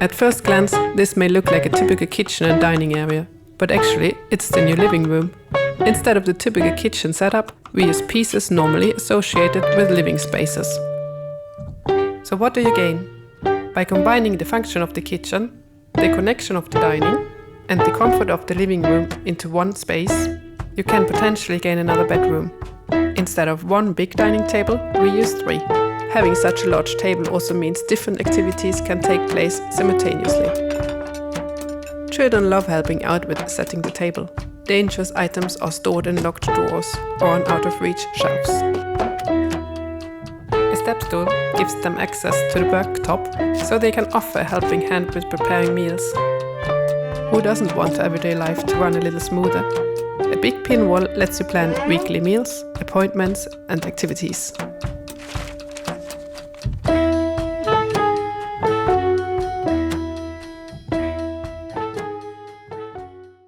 At first glance, this may look like a typical kitchen and dining area, but actually, it's the new living room. Instead of the typical kitchen setup, we use pieces normally associated with living spaces. So, what do you gain? By combining the function of the kitchen, the connection of the dining, and the comfort of the living room into one space, you can potentially gain another bedroom. Instead of one big dining table, we use three. Having such a large table also means different activities can take place simultaneously. Children love helping out with setting the table. Dangerous items are stored in locked drawers or on out of reach shelves. A step stool gives them access to the worktop so they can offer a helping hand with preparing meals. Who doesn't want everyday life to run a little smoother? A big pin wall lets you plan weekly meals, appointments, and activities.